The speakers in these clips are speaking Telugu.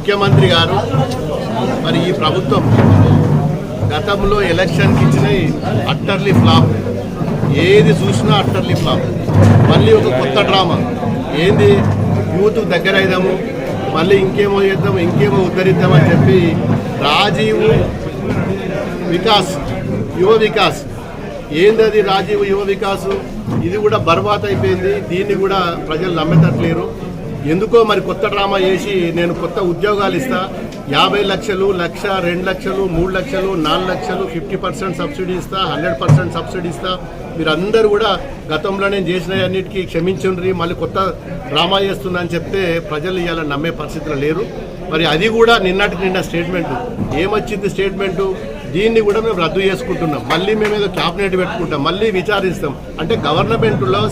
ముఖ్యమంత్రి గారు మరి ఈ ప్రభుత్వం గతంలో ఎలక్షన్కి ఇచ్చిన అట్టర్లీ ఫ్లాప్ ఏది చూసినా అట్టర్లీ ఫ్లాప్. మళ్ళీ ఒక కొత్త డ్రామా. ఏంది? యూత్ దగ్గర అయిదాము మళ్ళీ ఇంకేమో చేద్దాం ఇంకేమో ఉద్ధరిద్దామని చెప్పి రాజీవ్ వికాస్ యువ వికాస్. ఏంది అది రాజీవ్ యువ వికాస్? ఇది కూడా బర్బాత్ అయిపోయింది దీన్ని కూడా ప్రజలు నమ్మేటట్లేరు. ఎందుకో మరి కొత్త డ్రామా చేసి నేను కొత్త ఉద్యోగాలు ఇస్తా. యాభై లక్షలు లక్ష రెండు లక్షలు మూడు లక్షలు నాలుగు లక్షలు ఫిఫ్టీ పర్సెంట్ సబ్సిడీ ఇస్తా హండ్రెడ్ పర్సెంట్ సబ్సిడీ ఇస్తా. మీరందరూ కూడా గతంలో నేను చేసిన అన్నిటికీ క్షమించుండ్రి మళ్ళీ కొత్త డ్రామా చేస్తున్నా అని చెప్తే ప్రజలు ఇవాళ నమ్మే పరిస్థితులు లేరు. మరి అది కూడా నిన్నటికి నిన్న స్టేట్మెంట్. ఏమొచ్చింది స్టేట్మెంటు? దీన్ని కూడా మేము రద్దు చేసుకుంటున్నాం. మళ్ళీ మేము ఏదో క్యాబినెట్ పెట్టుకుంటాం. మళ్ళీ విచారిస్తాం. అంటే గవర్నమెంట్లో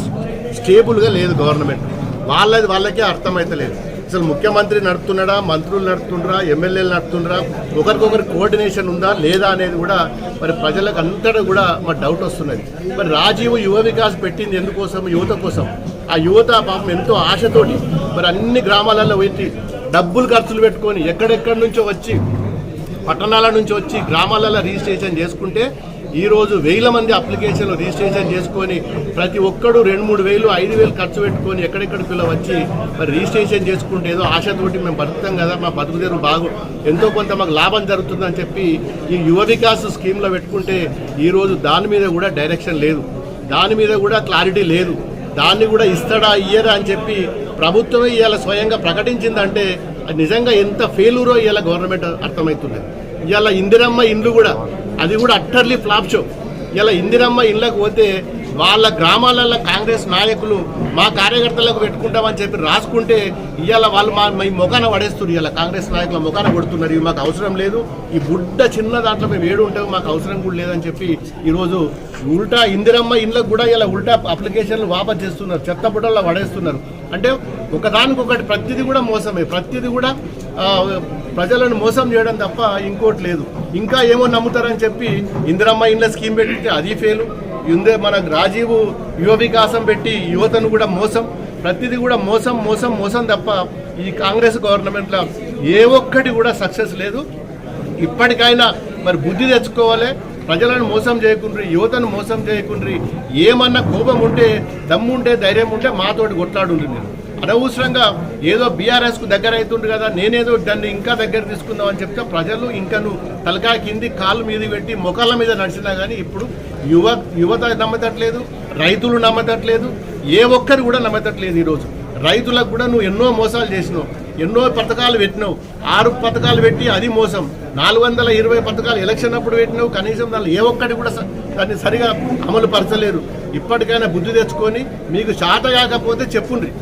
స్టేబుల్గా లేదు గవర్నమెంట్. వాళ్ళది వాళ్ళకే అర్థమైతలేదు. అసలు ముఖ్యమంత్రి నడుపుతున్నాడా మంత్రులు నడుపుతుండ్రా ఎమ్మెల్యేలు నడుపుతుండ్రా ఒకరికొకరి కోఆర్డినేషన్ ఉందా లేదా అనేది కూడా మరి ప్రజలకు అంతటా కూడా మరి డౌట్ వస్తున్నది. మరి రాజీవ్ యువ వికాస్ పెట్టింది ఎందుకోసం? యువత కోసం. ఆ యువత పాపం ఎంతో ఆశతోటి మరి అన్ని గ్రామాలలో పెట్టి డబ్బులు ఖర్చులు పెట్టుకొని ఎక్కడెక్కడి నుంచో వచ్చి పట్టణాల నుంచి వచ్చి గ్రామాలలో రిజిస్ట్రేషన్ చేసుకుంటే ఈరోజు వేల మంది అప్లికేషన్లు రిజిస్ట్రేషన్ చేసుకొని ప్రతి ఒక్కడు రెండు మూడు వేలు ఐదు వేలు ఖర్చు పెట్టుకొని ఎక్కడెక్కడికి వచ్చి మరి రిజిస్ట్రేషన్ చేసుకుంటే ఏదో ఆశతోటి మేము బతుకుతాం కదా మా బతుకుదేరు బాగు. ఎంతో కొంత మాకు లాభం జరుగుతుందని చెప్పి ఈ యువ వికాస్ స్కీమ్లో పెట్టుకుంటే ఈరోజు దాని మీద కూడా డైరెక్షన్ లేదు. దాని మీద కూడా క్లారిటీ లేదు. దాన్ని కూడా ఇస్తాడా ఇయ్యరా అని చెప్పి ప్రభుత్వమే ఇవాళ స్వయంగా ప్రకటించిందంటే నిజంగా ఎంత ఫెయిలూరో ఇలా గవర్నమెంట్ అర్థమవుతుంది. ఇలా ఇందిరమ్మ ఇండ్లు కూడా అది కూడా అట్టర్లీ ఫ్లాప్ షో. ఇలా ఇందిరమ్మ ఇళ్ళకు పోతే వాళ్ళ గ్రామాలలో కాంగ్రెస్ నాయకులు మా కార్యకర్తలకు పెట్టుకుంటామని చెప్పి రాసుకుంటే ఇవాళ వాళ్ళు మా మీ మొఖాన పడేస్తున్నారు ఇవాళ కాంగ్రెస్ నాయకుల మొఖాన కొడుతున్నారు. ఇవి మాకు అవసరం లేదు. ఈ బుడ్డ చిన్న దాంట్లో మేము ఏడు ఉంటాము మాకు అవసరం కూడా లేదని చెప్పి ఈరోజు ఉల్టా ఇందిరమ్మ ఇళ్ళకు కూడా ఇలా ఉల్టా అప్లికేషన్లు వాపస్ చేస్తున్నారు. చెత్త బుట్టల్లో పడేస్తున్నారు. అంటే ఒకదానికొకటి ప్రతిదీ కూడా మోసమే. ప్రతిదీ కూడా ప్రజలను మోసం చేయడం తప్ప ఇంకోటి లేదు. ఇంకా ఏమో నమ్ముతారని చెప్పి ఇందిరమ్మ ఇండ్ల స్కీమ్ పెట్టి అది ఫెయిల్. ఇందే మన రాజీవ్ యువ వికాసం పెట్టి యువతను కూడా మోసం. ప్రతిదీ కూడా మోసం మోసం మోసం తప్ప ఈ కాంగ్రెస్ గవర్నమెంట్లో ఏ ఒక్కటి కూడా సక్సెస్ లేదు. ఇప్పటికైనా మరి బుద్ధి తెచ్చుకోవాలి. ప్రజలను మోసం చేయకుండ్రి యువతను మోసం చేయకుండ్రి ఏమన్నా కోపం ఉంటే దమ్ముంటే ధైర్యం ఉంటే మాతోటి కొట్లాడుండ్రి నేను అనవసరంగా ఏదో బీఆర్ఎస్కు దగ్గర అవుతుండు కదా నేనేదో దాన్ని ఇంకా దగ్గర తీసుకుందాం అని చెప్తే ప్రజలు ఇంకా నువ్వు తలకా కింది కాళ్ళ మీద పెట్టి మొక్కల మీద నడిచినా కానీ ఇప్పుడు యువ యువత నమ్మతట్లేదు రైతులు నమ్మతట్లేదు ఏ ఒక్కరు కూడా నమ్మతట్లేదు ఈరోజు. రైతులకు కూడా నువ్వు ఎన్నో మోసాలు చేసినావు. ఎన్నో పథకాలు పెట్టినావు. ఆరు పథకాలు పెట్టి అది మోసం. నాలుగు వందల ఇరవై పథకాలు ఎలక్షన్ అప్పుడు పెట్టినావు. కనీసం దానిలో ఏ ఒక్కటి కూడా దాన్ని సరిగా అమలు పరచలేరు. ఇప్పటికైనా బుద్ధి తెచ్చుకొని మీకు శాత కాకపోతే చెప్పుండ్రి.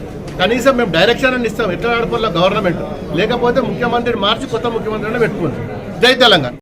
కనీసం మేము డైరెక్షన్ అని ఇస్తాం. ఎట్లా నడపాలో గవర్నమెంట్. లేకపోతే ముఖ్యమంత్రిని మార్చి కొత్త ముఖ్యమంత్రిని పెట్టుకోండి జై తెలంగాణ.